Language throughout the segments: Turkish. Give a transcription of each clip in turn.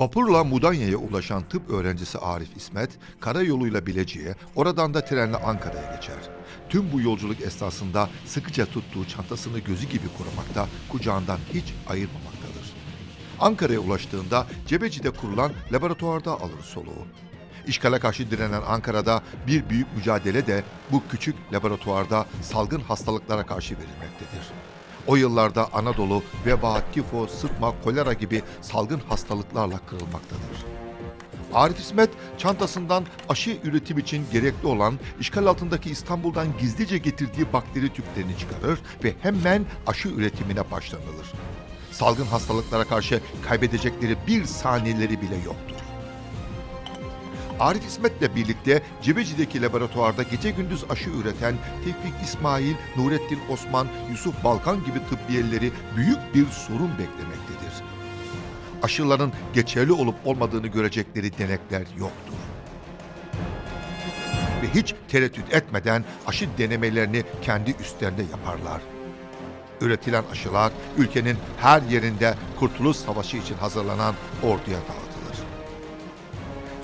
Vapurla Mudanya'ya ulaşan tıp öğrencisi Arif İsmet, karayoluyla Bilecik'e, oradan da trenle Ankara'ya geçer. Tüm bu yolculuk esnasında sıkıca tuttuğu çantasını gözü gibi korumakta, kucağından hiç ayırmamaktadır. Ankara'ya ulaştığında Cebeci'de kurulan laboratuvarda alır soluğu. İşgale karşı direnen Ankara'da bir büyük mücadele de bu küçük laboratuvarda salgın hastalıklara karşı verilmektedir. O yıllarda Anadolu veba, tifo, sıtma, kolera gibi salgın hastalıklarla kırılmaktadır. Arif İsmet çantasından aşı üretim için gerekli olan işgal altındaki İstanbul'dan gizlice getirdiği bakteri tüplerini çıkarır ve hemen aşı üretimine başlanılır. Salgın hastalıklara karşı kaybedecekleri bir saniyeleri bile yoktur. Arif İsmet'le birlikte Cebeci'deki laboratuvarda gece gündüz aşı üreten Tevfik İsmail, Nurettin Osman, Yusuf Balkan gibi tıbbiyeleri büyük bir sorun beklemektedir. Aşıların geçerli olup olmadığını görecekleri denekler yoktur. Ve hiç tereddüt etmeden aşı denemelerini kendi üstlerinde yaparlar. Üretilen aşılar ülkenin her yerinde Kurtuluş Savaşı için hazırlanan orduya dağıtılır.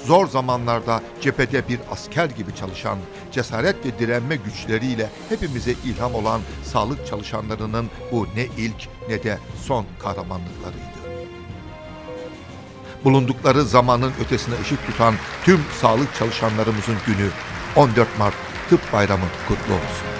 Zor zamanlarda cephede bir asker gibi çalışan, cesaret ve direnme güçleriyle hepimize ilham olan sağlık çalışanlarının bu ne ilk ne de son kahramanlıklarıydı. Bulundukları zamanın ötesine ışık tutan tüm sağlık çalışanlarımızın günü 14 Mart Tıp Bayramı kutlu olsun.